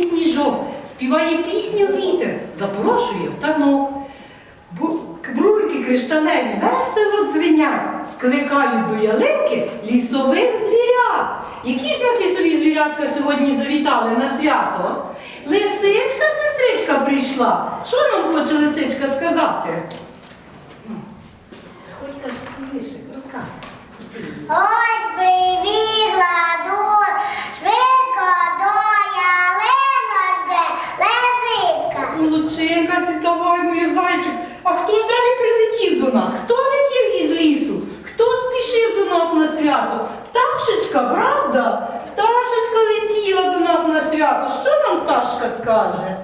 легесенький сніжок, співає пісню вітер, запрошує в танок. Брульки кришталеві весело дзвенять, скликають до ялинки лісових звірят. Які ж нас лісові звірятка сьогодні завітали на свято? Лисичка, сестричка прийшла. Що нам хоче лисичка сказати? Хоч каже свій лишик, розказуй. Ось прибігла дур, швидко до ялиночки, лисичка. Молодчинка, сідавай, мій зайчик. А хто ж далі нас? Хто летів із лісу? Хто спішив до нас на свято? Пташечка, правда? Пташечка летіла до нас на свято. Що нам пташка скаже?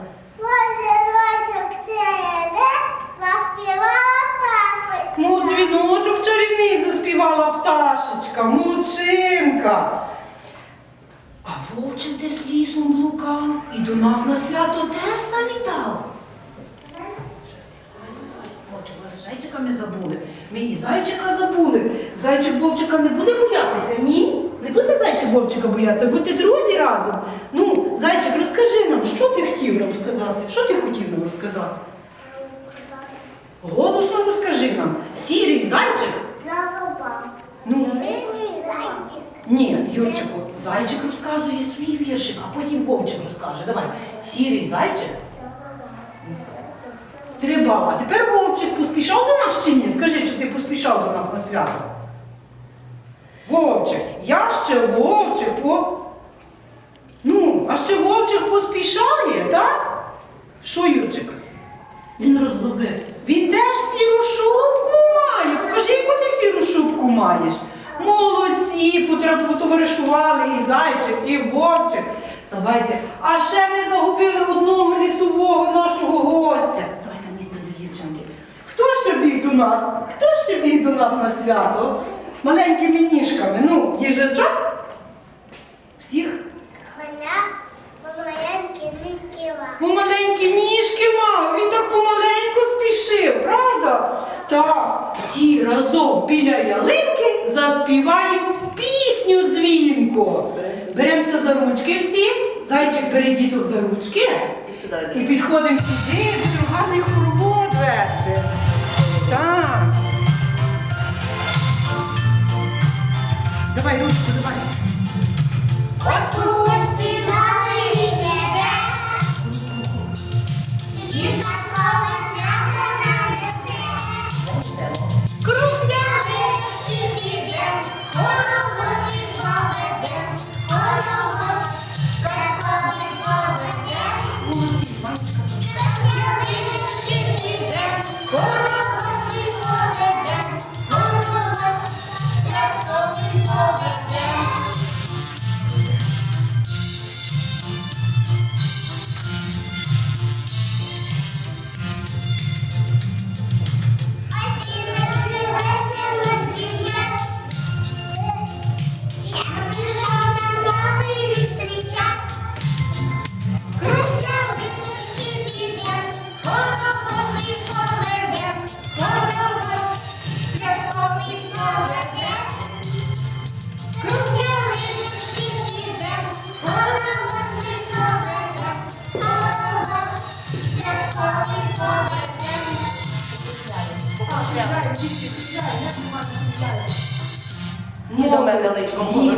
Ну, дзвіночок чарівний заспівала пташечка, молодчинка. А вовчик десь лісом блукав і до нас на свято теж завітав. Вовчик, ви з зайчиками забули. Ми і зайчика забули. Зайчик вовчика не буде боятися, ні? Не буде зайчик вовчика боятися, будьте друзі разом. Ну, зайчик, розкажи нам, що ти хотів нам сказати? Що ти хотів нам розказати? Голосно розкажи нам. Сірий зайчик? На зубах. Ну, Синій зайчик. ні, Юрчику, зайчик розказує свій віршик, а потім вовчик розкаже. Давай. Сірий зайчик стрибав. А тепер вовчик поспішав до нас чи ні? Скажи, чи ти поспішав до нас на свято? Вовчик, я ще вовчик. О. Ну, а ще вовчик поспішає, так? Що, Юрчик? Він розгубився. Він теж сіру шубку має. Покажи, яку ти сіру шубку маєш. Молодці, потоваришували і зайчик, і вовчик. Давайте. А ще ми загубили одного лісового нашого гостя. Давайте місце до дівчинки. Хто ще біг до нас? Хто ще біг до нас на свято? Маленькими ніжками. Ну, їжачок? Всіх? Коня маленький не кіла. Ну, маленькі ніжки мав, він так помаленьку спішив, правда? Так, всі разом біля ялинки заспіваємо пісню дзвінко. Беремося за ручки всі, зайчик бере діток за ручки І сюди і підходимо сюди, будемо гарний хоровод вести. Так. Давай ручку, давай.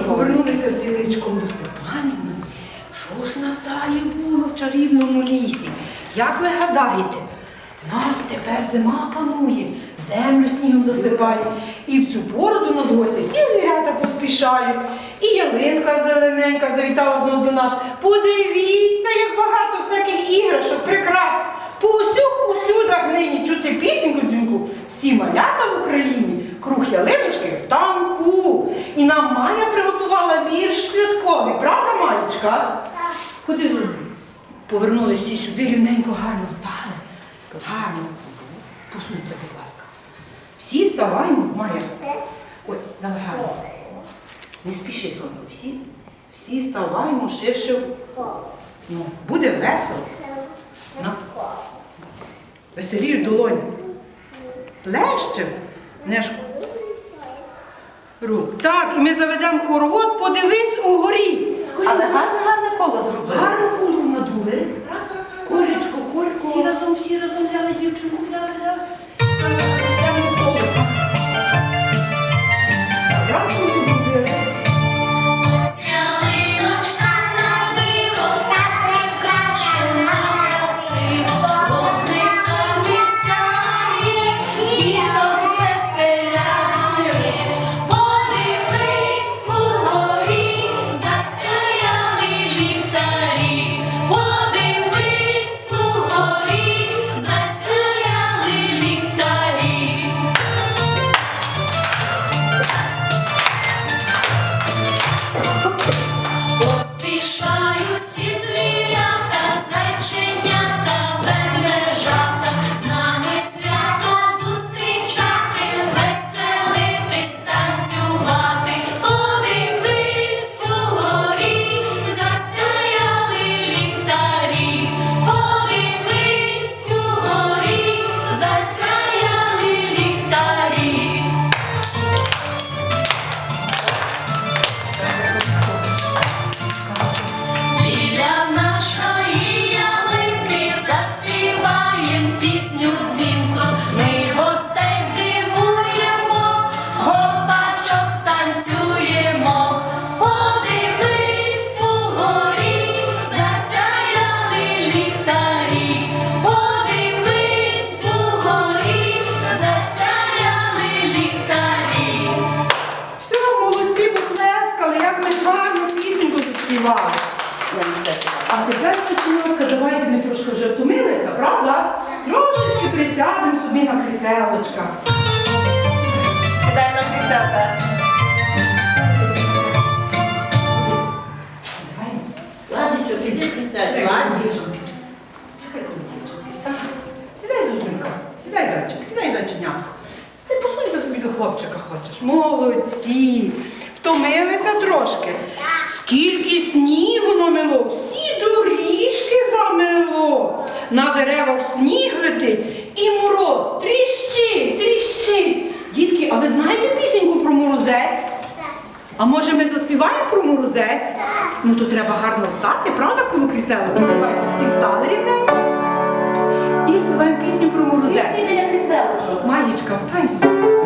Повернулися. всі личком до Степанівни. Що ж нас далі було в чарівному лісі? Як ви гадаєте? Нас тепер зима панує, землю снігом засипає. І в цю пору до нас гості всі звірята поспішають. І ялинка зелененька завітала знов до нас. Подивіться, як багато всяких іграшок, прикрас. По усюх усюдах нині чути пісеньку дзвінку. Всі малята в Україні, круг ялиночки в танку. І нам Майя приготувала вірш святковий, правда, Маєчка? Ходи Зузу. Повернулись всі сюди, рівненько гарно стали. Гарно. Посунься, будь ласка. Всі ставаємо, Майя. Ой, давай гарно. Не спіши, сонце. Всі, всі ставаємо ширше. в- Ну, буде весело. Ну веселіш долоні. Плещем нежку. Рук. Так, і ми заведемо хоровод, подивись у горі. Але гарне, гарне коло зробили. Гарно кульку надули. Раз, раз, раз. Курочку, кульку. Всі разом, всі разом взяли дівчинку, взяли, взяли. молодці. Втомилися трошки. Скільки снігу намило? всі доріжки замило. На деревах сніг летить і мороз тріщить, тріщить. Дітки, а ви знаєте пісеньку про морозець? А може ми заспіваємо про морозець? Ну то треба гарно встати, правда, коли крісело? Давайте всі встали рівненько і співаємо пісню про морозець. Всі біля кріселочок. Маєчка, встань.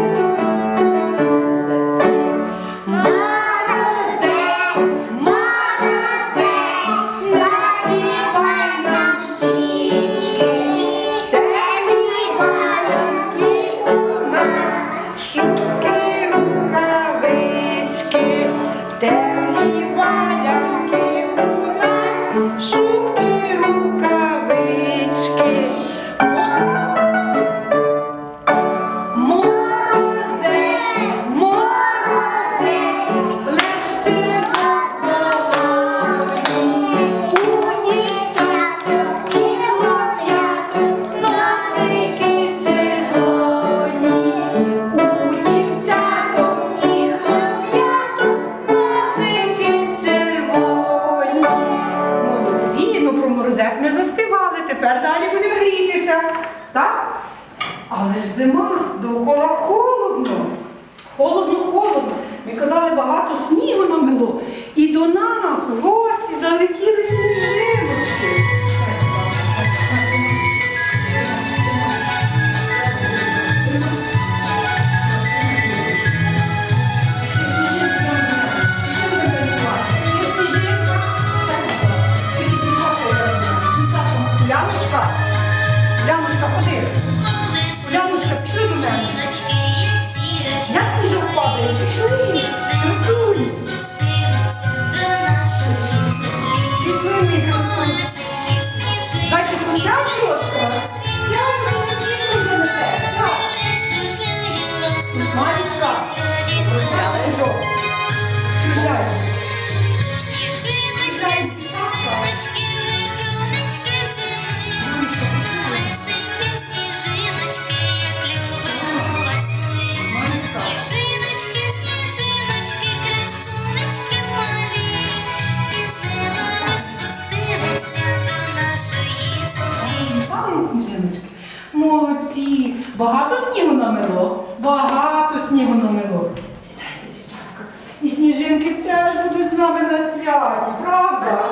Багато снігу намило, багато снігу намило. Сідайся, дівчатка. І сніжинки теж будуть з нами на святі, правда?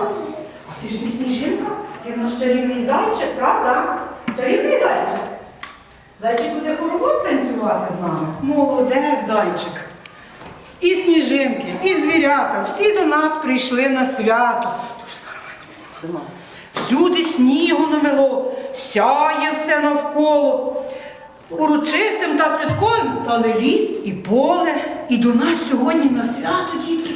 А ти ж не сніжинка, ти наш чарівний зайчик, правда? Чарівний зайчик. Зайчик буде хоровод танцювати з нами. Молодець зайчик. І сніжинки, і звірята. Всі до нас прийшли на свято. Дуже зараз. Всюди снігу намило, сяє все навколо. Урочистим та святковим стали ліс і поле. І до нас сьогодні на свято, дітки,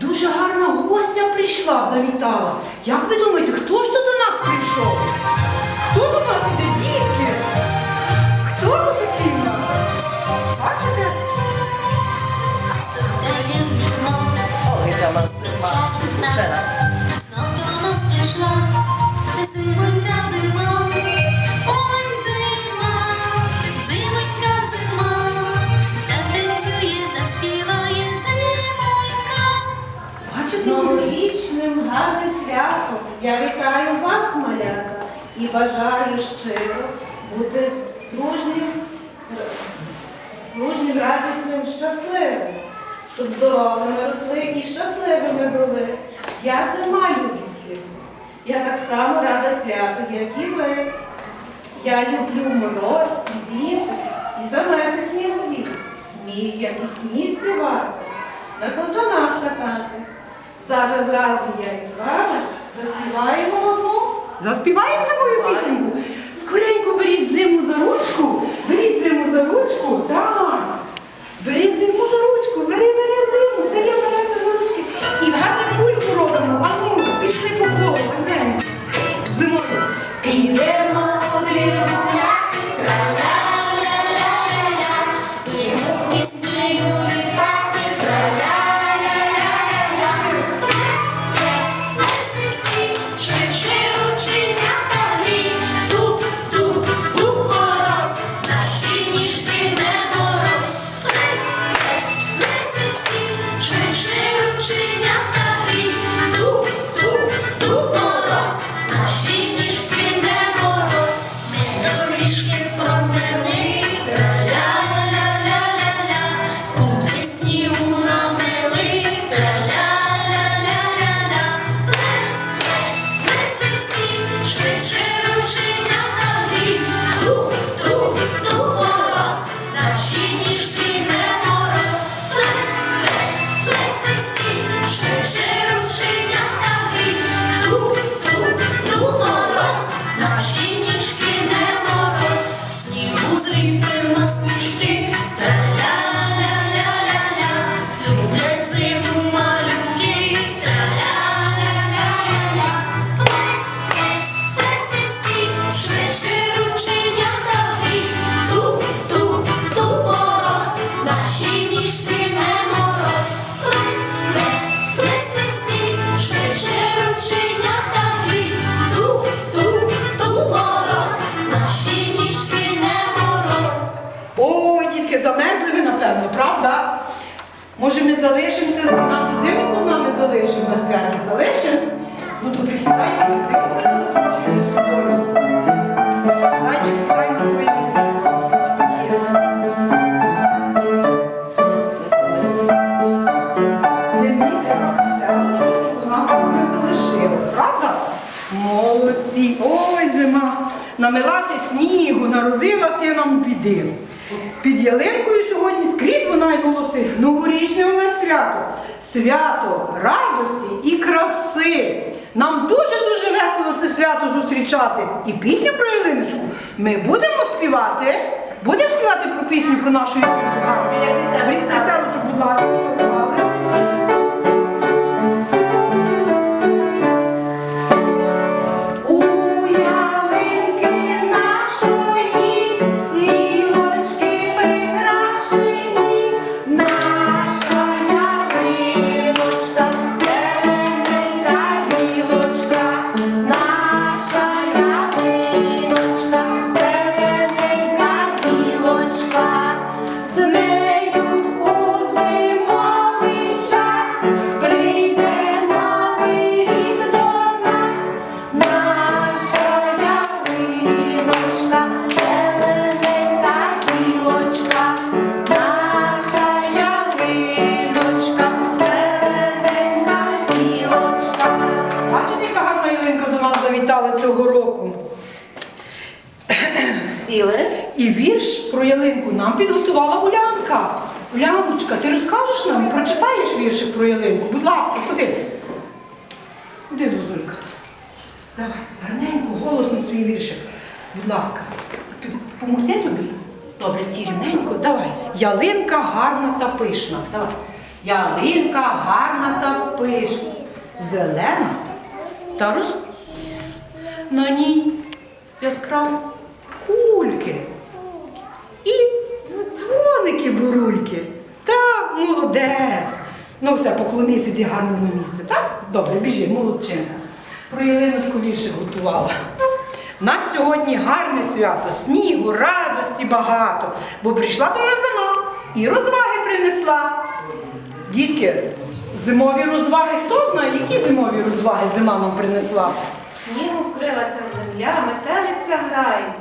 дуже гарна гостя прийшла, завітала. Як ви думаєте, хто ж то до нас прийшов? Хто до нас іде, дітки? Хто це такий в нас? Бачите? Ой, ця вас зима. Ще раз. Я вітаю вас, малята, і бажаю щиро бути дружнім, дружнім, радісним, щасливим, щоб здоровими росли і щасливими були. Я зима люблю. Я так само рада святу, як і ви. Я люблю мороз і вітер, і замети снігові. Вмію я пісні співати, на козанах кататись. Зараз разом я із вами заспіваю одну. Заспіваємо зимою пісеньку. Скоренько беріть зиму за ручку. Беріть зиму за ручку. Так. Може, ми залишимося, нашу зимку з нами залишимо на святі? Залишимо? Ну то присідайте і зимку, запрошуйте з. Зайчик, сідай на своє місце. Молодці, ой, зима, намилати снігу, наробила ти нам біди. Під ялинкою лунають голоси. Новорічне у нас свято. Свято радості і краси. Нам дуже-дуже весело це свято зустрічати. І пісню про ялиночку ми будемо співати. Будемо співати про пісню про нашу ялинку. гарну? Будь ласка, Іди, Зозулька. Давай, гарненько, голосно свій віршик. Будь ласка, П- помогти тобі? Добре, стій рівненько, давай. Ялинка гарна та пишна. Давай. Ялинка гарна та пишна. Зелена та роз... На ній яскраво кульки. І дзвоники бурульки. Так, молодець. Ну все, поклонись, іди гарно на місце, так? Добре, біжи, молодчинка. Про ялиночку віршик готувала. Нас сьогодні гарне свято, снігу, радості багато, бо прийшла до нас зима і розваги принесла. Дітки, зимові розваги, хто знає, які зимові розваги зима нам принесла? Снігу вкрилася земля, метелиця грається.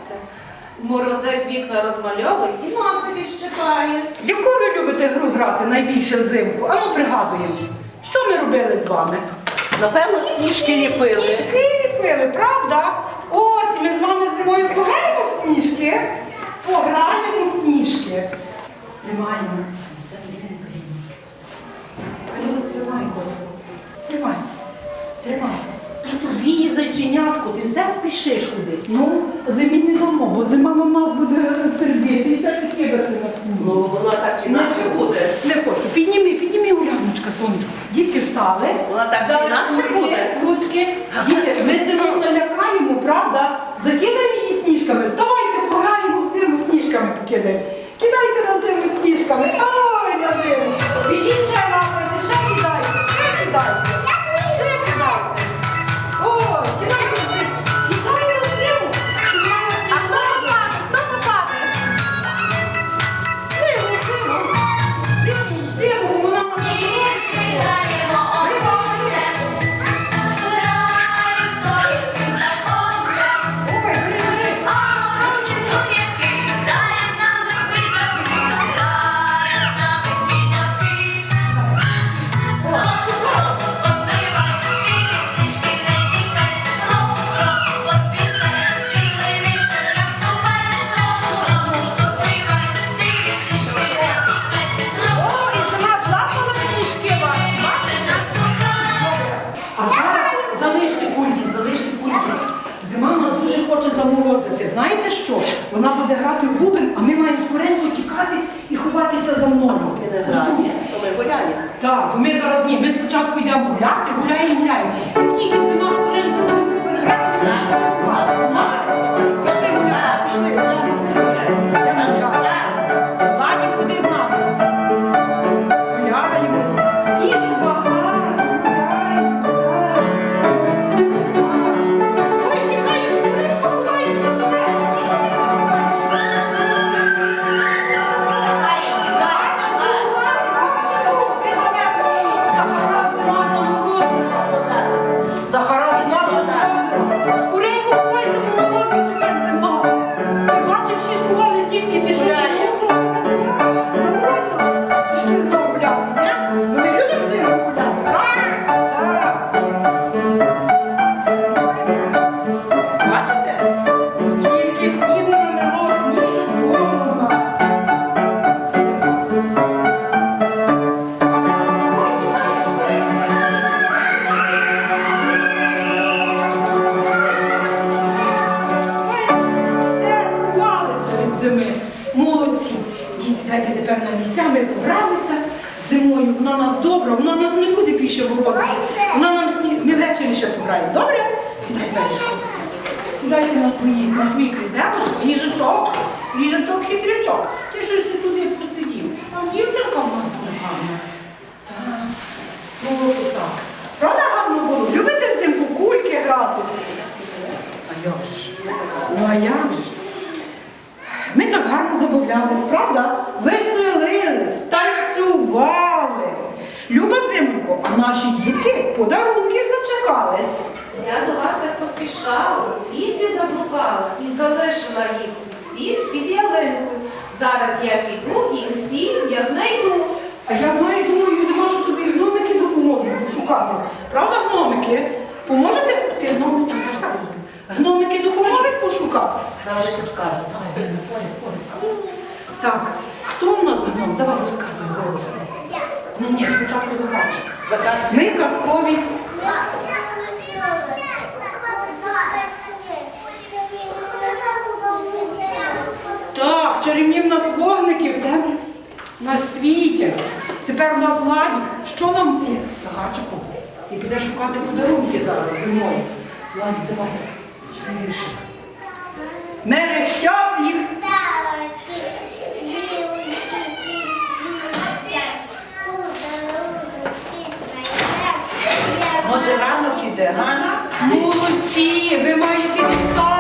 Морозець вікна розмальовує і носи відщипає. Яку ви любите гру грати найбільше взимку? Ану пригадуємо, що ми робили з вами? Напевно, сніжки ліпили. Сніжки ліпили, правда? Ось ми з вами зимою пограємо в сніжки. Пограємо в сніжки. Тримаємо. Тримай, Тримай. Тримай. Зайченятку, ти все спішиш кудись. Ну, зимі не дамо, бо зима на нас буде сердитися і кидати на. Ну, воно так чи інакше буде. Не хочу. Підніми, підніми, Уляночка, сонечко. Дітки встали. Вона так чи Зараз інакше буде. Ручки. Діти, ми зиму налякаємо, правда? Закидаємо її сніжками. Вставайте, пограємо в зиму сніжками покидаємо. Кидайте на зиму сніжками. Ой, на зиму. Біжіть ще ховатися за мною. Ти не грає, то ми гуляємо. Так, бо ми зараз ні, ми спочатку йдемо гуляти, гуляємо, гуляємо. Як тільки зима в буде в будемо грати, ми будемо наші дітки подарунків зачекались. Я до вас так поспішала, в лісі заблукала і залишила їх усіх під ялинкою. Зараз я піду і усіх я знайду. А я знаєш, думаю, зима, що тобі гномики допоможуть пошукати. Правда, гномики? Поможете? Ти гномики, гномики допоможуть пошукати? Зараз ще скажу. Так, хто в нас вдома? Давай розказуй голосно. Ні, ні, спочатку. Заканчуй. Ми казкові. Так, чарівні в нас вогники в темряві на світі. Тепер у нас Владік. Що нам ті? Захарчику, ти підеш шукати подарунки зараз зимою. Владік, давай. швидше. Може ранок іде? Молодці, ви маєте ліхтарики.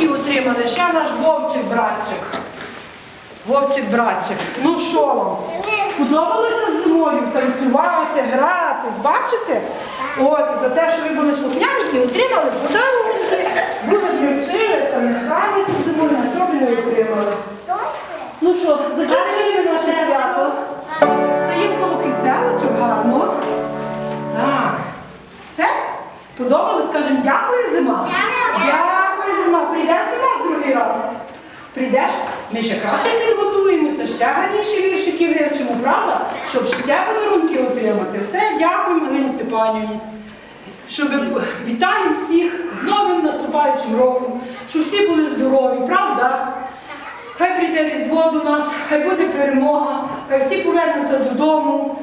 Всі отримали, ще наш Вовчик братчик. Вовчик братчик. Ну що вам? Подобалося зимою танцювати, гратись, бачите? От, за те, що ви були слухняні і отримали подарунки, були вчилися, не гралися зимою, на що ви не отримали. Ну що, закінчуємо наше свято. Стоїмо коло киселочок гарно. Так. Все? Подобалось? Скажемо дякую, зима. Дякую, зима. Прийдеш до нас другий раз? Прийдеш? Ми ще краще підготуємося, ще гарніші віршики вивчимо, правда? Щоб ще подарунки отримати. Все, дякую, Малині Степанівні. Щоб вітаємо всіх з новим наступаючим роком, щоб всі були здорові, правда? Хай прийде Різдво до нас, хай буде перемога, хай всі повернуться додому,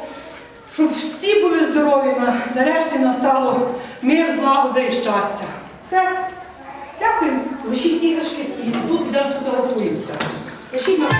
щоб всі були здорові, нарешті настало мир, злагода і щастя. Все. Лишіть іграшки і Тут я фотографуюся. Лишіть нас.